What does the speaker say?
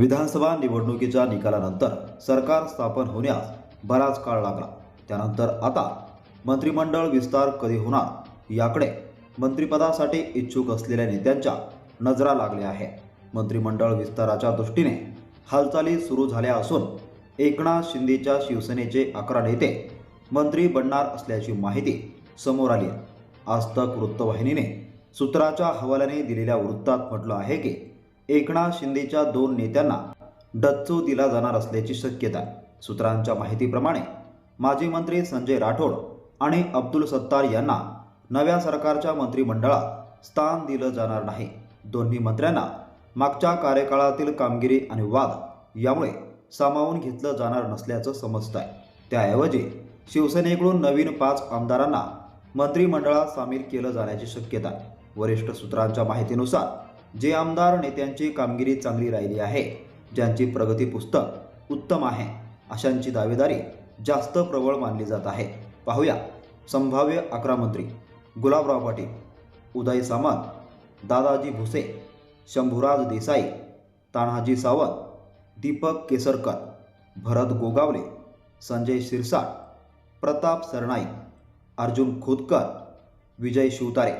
विधानसभा निवडणुकीच्या निकालानंतर सरकार स्थापन होण्यास बराच काळ लागला. त्यानंतर आता मंत्रिमंडळ विस्तार कधी होणार याकडे मंत्रिपदासाठी इच्छुक असलेल्या नेत्यांच्या नजरा लागल्या आहे मंत्रिमंडळ विस्ताराच्या दृष्टीने हालचाली सुरू झाल्या असून एकनाथ शिंदेच्या शिवसेनेचे अकरा नेते मंत्री बनणार असल्याची माहिती समोर आली आज तक वृत्तवाहिनीने सूत्राच्या हवाल्याने दिलेल्या वृत्तात म्हटलं आहे की एकनाथ शिंदेच्या दोन नेत्यांना डच्चू दिला जाणार असल्याची शक्यता आहे. सूत्रांच्या माहितीप्रमाणे माजी मंत्री संजय राठोड आणि अब्दुल सत्तार यांना नव्या सरकारच्या मंत्रिमंडळात स्थान दिलं जाणार नाही. दोन्ही मंत्र्यांना मागच्या कार्यकाळातील कामगिरी आणि वाद यामुळे सामावून घेतलं जाणार नसल्याचं समजत आहे त्याऐवजी शिवसेनेकडून नवीन पाच आमदारांना मंत्रिमंडळात सामील केलं जाण्याची शक्यता आहे. वरिष्ठ सूत्रांच्या माहितीनुसार जे आमदार नेत्यांची कामगिरी चांगली राहिली आहे ज्यांची प्रगती पुस्तक उत्तम आहे अशांची दावेदारी जास्त प्रबळ मानली जात आहे. पाहूया. संभाव्य अकरा मंत्री. गुलाबराव पाटील उदय सामंत दादाजी भुसे शंभूराज देसाई तानाजी सावंत दीपक केसरकर भरत गोगावले संजय शिरसाट प्रताप सरनाईक अर्जुन खोतकर विजय शिवतारे.